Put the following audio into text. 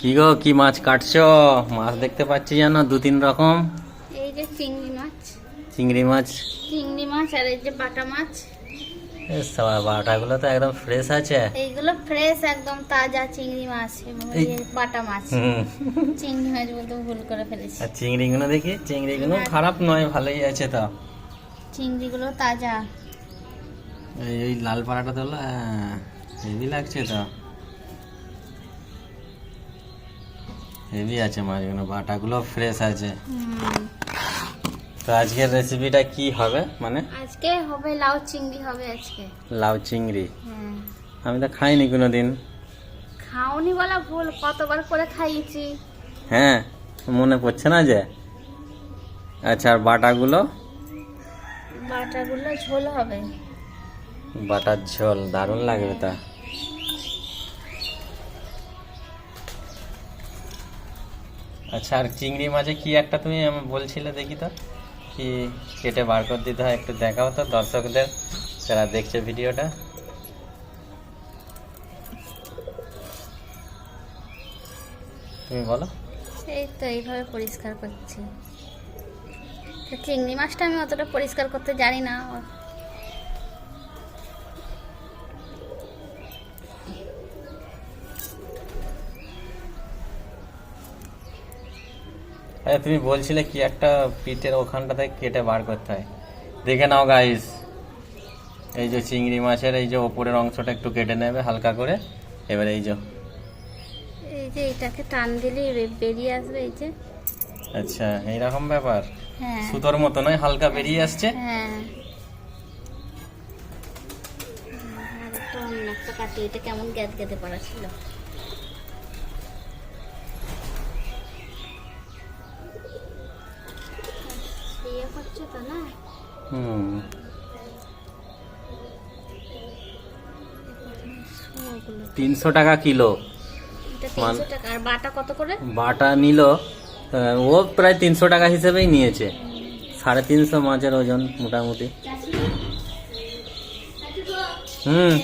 কি গো কি মাছ কাটছো? মাছ দেখতে পাচ্ছি জানো দু তিন রকম। এই যে চিংড়ি মাছ। চিংড়ি মাছ। চিংড়ি মাছ আর এই যে বাটা মাছ। বাটাগুলো তো একদম ফ্রেশ আছে। এইগুলো ফ্রেশ একদম তাজা চিংড়ি মাছ বাটা মাছ। চিংড়ি মাছ বলতে ভুল করে ফেলেছি। আর চিংড়িগুলো দেখি চিংড়িগুলো খারাপ নয় ভালোই আছে তো। চিংড়িগুলো তাজা। এই এই লাল পাড়াটা তো হেভি লাগছে তো। হেভি আছে মাছগুলো বাটাগুলো ফ্রেশ আছে। তো আজকের রেসিপিটা কি হবে? মানে? আজকে হবে লাউ চিংড়ি হবে আজকে। লাউ চিংড়ি। হ্যাঁ। আমি তো খাইনি কোনোদিন। খাওনি বলা ভুল কতবার করে খাইয়েছি। হ্যাঁ মনে পড়ছে না যে? আচ্ছা আর বাটাগুলো? বাটাগুলো ঝোল হবে। বাটার ঝোল দারুণ লাগবে তা। আচ্ছা আর চিংড়ি মাছে কি একটা তুমি বলছিলে দেখি তো, কি কেটে বার করে দিতে হয় একটু দেখাও তো দর্শকদের, যারা দেখছে ভিডিওটা। তুমি বলো। এই তো এইভাবে পরিষ্কার করছি। চিংড়ি মাছটা আমি অতটা পরিষ্কার করতে জানি না আরে তুমি বলছিলে কি একটা পিঠের ওখানটা থেকে কেটে বার করতে হয়। দেখে নাও গাইস এই যে চিংড়ি মাছের এই যে ওপরের অংশটা একটু কেটে নেবে হালকা করে। এবার এই যে। এই যে এটাকে টান দিলেই বে- বেরিয়ে আসবে এই যে। আচ্ছা এইরকম ব্যাপার? হ্যাঁ। সুতোর মতো নয় হালকা বেরিয়ে আসছে? হ্যাঁ। একটা কাটি এটা কেমন গ্যাদ গেতে পারা ছিল? করছে তো না হুম তিনশো টাকা কিলো। আর বাটা কত করে? বাটা নিল ও প্রায় তিনশো টাকা হিসেবেই নিয়েছে। সাড়ে তিনশো মাছের ওজন মোটামুটি। হুম।